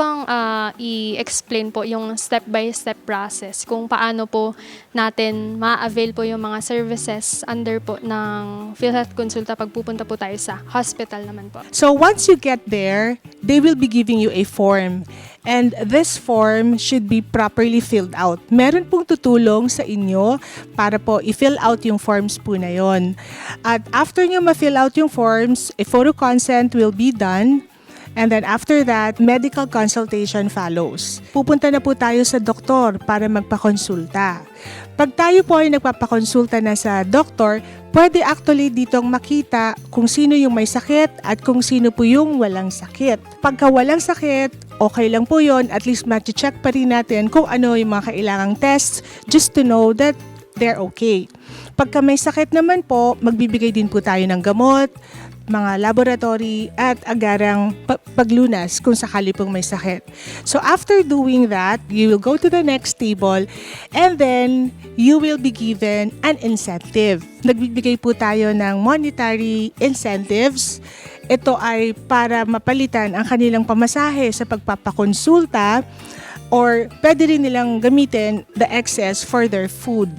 bang ah, i-explain po yung step-by-step process kung paano po natin ma-avail po yung mga services under po ng PhilHealth Consulta pag pupunta po tayo sa hospital naman po? So once you get there, they will be giving you a form. And this form should be properly filled out. Meron pong tutulong sa inyo para po i-fill out yung forms po na yon. At after nyo ma-fill out yung forms, a photo consent will be done. And then after that, medical consultation follows. Pupunta na po tayo sa doktor para magpakonsulta. Pag tayo po ay nagpapakonsulta na sa doktor, pwede actually ditong makita kung sino yung may sakit at kung sino po yung walang sakit. Pagka walang sakit, okay lang po yon at least check pa rin natin kung ano yung mga kailangang tests just to know that they're okay. Pagka may sakit naman po, magbibigay din po tayo ng gamot, mga laboratory at agarang pa- paglunas kung sakali pong may sakit. So after doing that, you will go to the next table and then you will be given an incentive. Nagbibigay po tayo ng monetary incentives. Ito ay para mapalitan ang kanilang pamasahe sa pagpapakonsulta or pwede rin nilang gamitin the excess for their food.